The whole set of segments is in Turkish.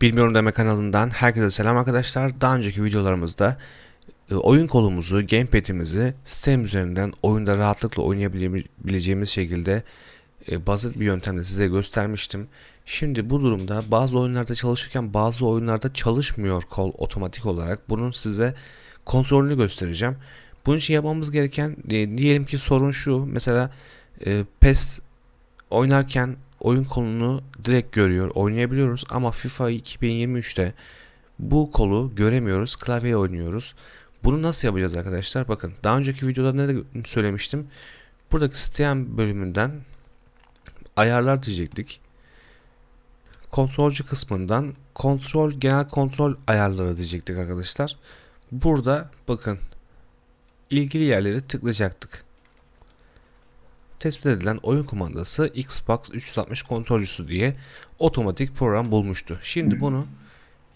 Bilmiyorum deme kanalından herkese selam arkadaşlar. Daha önceki videolarımızda e, oyun kolumuzu, gamepad'imizi Steam üzerinden oyunda rahatlıkla oynayabileceğimiz şekilde e, basit bir yöntemle size göstermiştim. Şimdi bu durumda bazı oyunlarda çalışırken bazı oyunlarda çalışmıyor kol otomatik olarak. Bunun size kontrolünü göstereceğim. Bunun için yapmamız gereken e, diyelim ki sorun şu. Mesela PES oynarken oyun kolunu direkt görüyor, oynayabiliyoruz ama FIFA 2023'te bu kolu göremiyoruz, klavyeye oynuyoruz. Bunu nasıl yapacağız arkadaşlar? Bakın daha önceki videoda ne söylemiştim? Buradaki Steam bölümünden ayarlar diyecektik. Kontrolcü kısmından kontrol genel kontrol ayarları diyecektik arkadaşlar. Burada bakın ilgili yerleri tıklayacaktık tespit edilen oyun kumandası Xbox 360 kontrolcüsü diye otomatik program bulmuştu. Şimdi bunu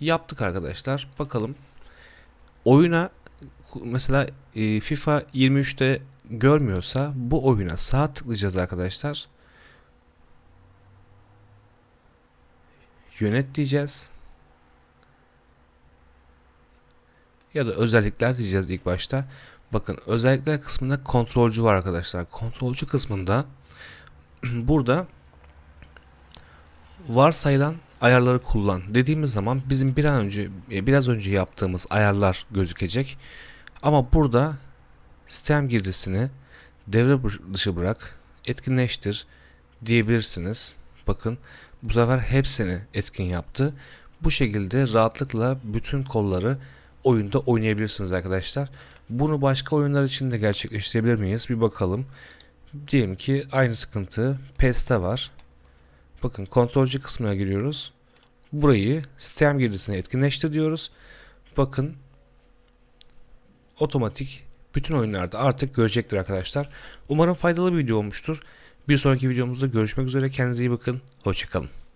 yaptık arkadaşlar. Bakalım oyuna mesela e, FIFA 23'te görmüyorsa bu oyuna sağ tıklayacağız arkadaşlar. Yönet diyeceğiz. Ya da özellikler diyeceğiz ilk başta. Bakın özellikler kısmında kontrolcü var arkadaşlar. Kontrolcü kısmında burada varsayılan ayarları kullan dediğimiz zaman bizim bir an önce e, biraz önce yaptığımız ayarlar gözükecek. Ama burada sistem girdisini devre dışı bırak, etkinleştir diyebilirsiniz. Bakın bu sefer hepsini etkin yaptı. Bu şekilde rahatlıkla bütün kolları oyunda oynayabilirsiniz arkadaşlar. Bunu başka oyunlar için de gerçekleştirebilir miyiz? Bir bakalım. Diyelim ki aynı sıkıntı PES'te var. Bakın kontrolcü kısmına giriyoruz. Burayı sistem girdisine etkinleştir diyoruz. Bakın otomatik bütün oyunlarda artık görecektir arkadaşlar. Umarım faydalı bir video olmuştur. Bir sonraki videomuzda görüşmek üzere. Kendinize iyi bakın. Hoşçakalın.